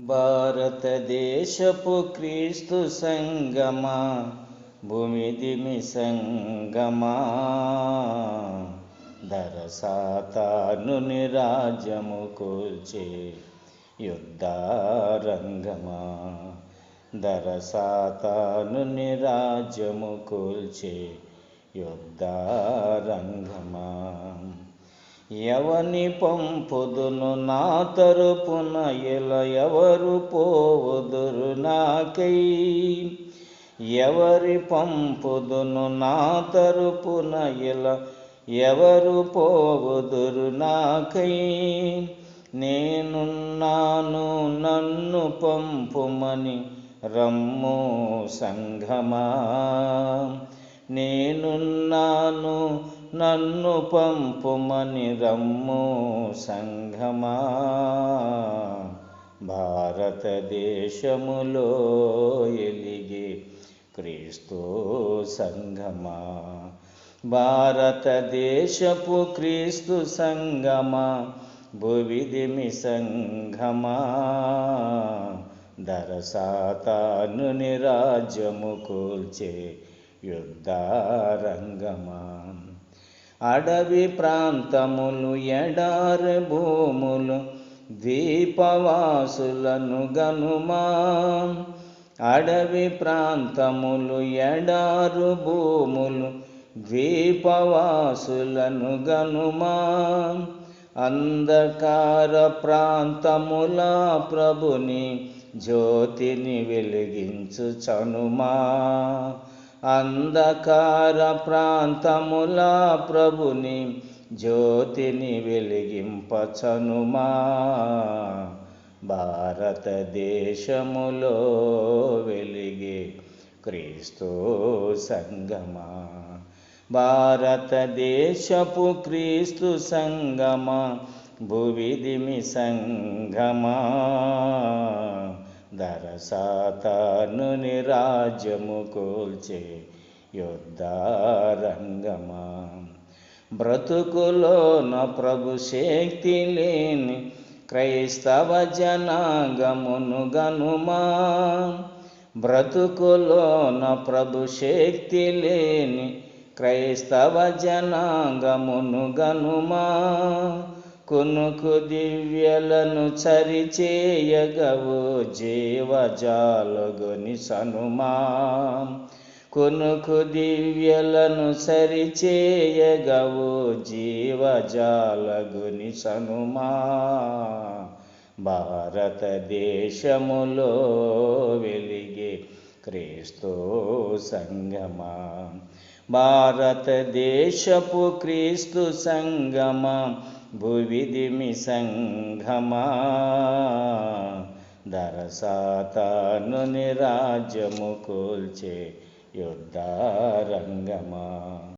భారతదేశపు క్రీస్తు సంగమా భూమిదిమి సంగమా దరసాతాను నిరాజము కూల్చే యుద్ధారంగమా దరసాతాను నిరాజము కూల్చే యుద్ధారంగమా ఎవని పంపుదును నా తరపున ఇలా ఎవరు పోవుదురు నాకై? ఎవరి పంపుదును నా తరపున ఇలా ఎవరు పోవుదురు నాకై? నేనున్నాను నన్ను పంపుమని రమ్ము సంఘమా? నేనున్నాను నన్ను పంపుమని రమ్ము సంఘమా. భారతదేశములో ఎలిగే క్రీస్తు సంఘమా. భారతదేశపు క్రీస్తు సంగమా భువిదిమి సంఘమా. దరసాతాను నిరాజ్యము కూల్చే యుద్ధారంగమా. అడవి ప్రాంతములు ఎడారి భూములు దీపవాసులను గనుమా. అడవి ప్రాంతములు ఎడారు భూములు ద్వీపవాసులను గనుమా. అంధకార ప్రాంతముల ప్రభుని జ్యోతిని వెలిగించు చనుమా. అంధకార ప్రాంతముల ప్రభుని జ్యోతిని వెలిగింపచనుమా? భారతదేశములో వెలిగే క్రీస్తు సంగమా? భారతదేశపు క్రీస్తు సంగమా? భువిదిమి సంగమా? దరసాతాను నిరాజ్యము కూల్చే యుద్ధారంగమా. బ్రతుకులోన ప్రభు శక్తి లేని క్రైస్తవ జనాగమును గనుమా. బ్రతుకులోన ప్రభు శక్తి లేని క్రైస్తవ జనాంగమును గనుమా. కునుకు దివ్యలను చరిచేయగవు జీవజాలుగుని సనుమా. కునుకు దివ్యలను సరిచేయగవు జీవజాలగుని సనుమా. భారతదేశములో వెలిగే క్రీస్తు సంగమా. భారతదేశపు క్రీస్తు సంగమా. భువిదిమి సంఘమా దరసాతాను నిరాజ్యము కూల్చే యుద్ధారంగమా